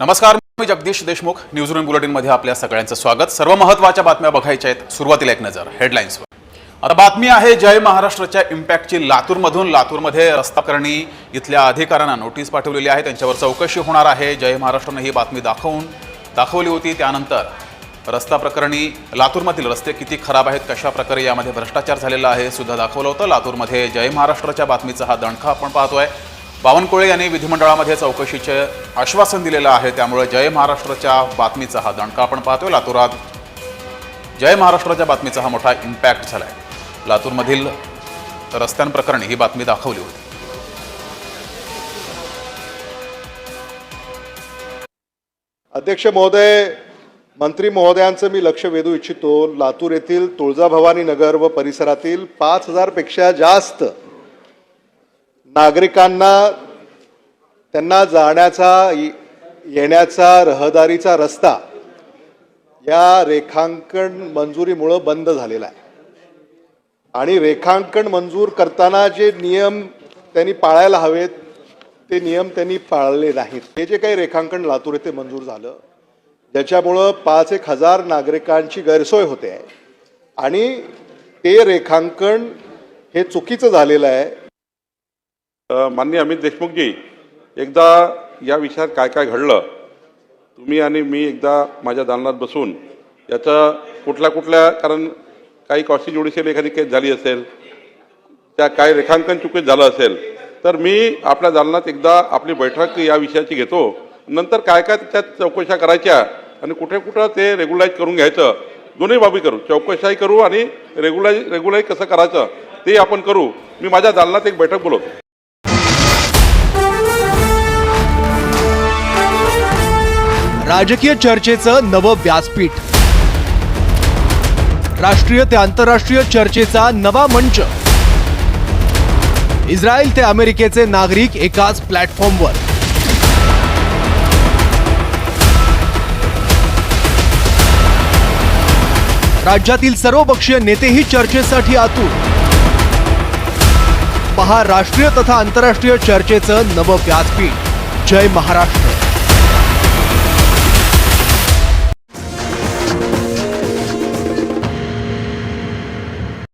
नमस्कार मी Jagdish Deshmukh. News room बुलेटिनमध्ये आपल्या सगळ्यांचं स्वागत. सर्व महत्त्वाच्या बातम्या बघायच्या आहेत. सुरुवातीला एक नजर हेडलाईन्सवर आता बातमी आहे जय महाराष्ट्राच्या इम्पॅक्टची लातूरमधून. लातूरमध्ये रस्ता करणी इथल्या अधिकाऱ्यांना नोटीस पाठवलेली आहे. त्यांच्यावर चौकशी होणार आहे. जय महाराष्ट्रानं ही बातमी दाखवून दाखवली होती. त्यानंतर रस्ता प्रकरणी लातूरमधील रस्ते किती खराब आहेत कशा प्रकारे यामध्ये भ्रष्टाचार झालेला आहे सुद्धा दाखवलं होतं. लातूरमध्ये जय महाराष्ट्राच्या बातमीचा हा दणखा आपण पाहतोय. बावनकुळे यांनी विधिमंडळामध्ये चौकशीचे आश्वासन दिलेलं आहे. त्यामुळे जय महाराष्ट्राच्या बातमीचा हा दणका आपण पाहतोय. लातूरात जय महाराष्ट्राच्या बातमीचा हा मोठा इम्पॅक्ट झाला आहे लातूरमधील रस्त्यांप्रकरणी ही बातमी दाखवली होती. अध्यक्ष महोदय मंत्री महोदयांचं मी लक्ष वेधू इच्छितो. लातूर येथील तुळजाभवानी नगर व परिसरातील पाच हजारपेक्षा जास्त नागरिकांना त्यांना जाण्याचा येण्याचा रहदारीचा रस्ता या रेखांकन मंजुरीमुळं बंद झालेला आहे. आणि रेखांकन मंजूर करताना जे नियम त्यांनी पाळायला हवेत ते नियम त्यांनी पाळले नाहीत. हे जे काही रेखांकन लातूर येथे मंजूर झालं ज्याच्यामुळं पाच एक हजार नागरिकांची गैरसोय होते. आहे आणि ते रेखांकन हे चुकीचं झालेलं आहे. माननीय अमित देशमुखजी एकदा या विषयात काय काय घडलं तुम्ही आणि मी एकदा माझ्या दालनात बसून याचं कुठल्या कुठल्या कारण काही कॉस्टी ज्युडिशियल एखादी केस झाली असेल त्या काय रेखांकन चुकीत झालं असेल तर मी आपल्या दालनात एकदा आपली बैठक या विषयाची घेतो नंतर काय काय त्याच्यात चौकशा करायच्या आणि कुठे कुठं ते रेग्युलाईज करून घ्यायचं दोन्ही बाबी करू चौकशाही करू आणि रेग्युलाईज रेग्युलाईज कसं करायचं ते आपण करू. मी माझ्या दालनात एक बैठक बोलवतो. राजकीय चर्चेचं नवं व्यासपीठ. राष्ट्रीय ते आंतरराष्ट्रीय चर्चेचा नवा मंच. इस्रायल ते अमेरिकेचे नागरिक एकाच प्लॅटफॉर्मवर. राज्यातील सर्वपक्षीय नेतेही चर्चेसाठी आतू पहा राष्ट्रीय तथा आंतरराष्ट्रीय चर्चेचं नवं व्यासपीठ. जय महाराष्ट्र.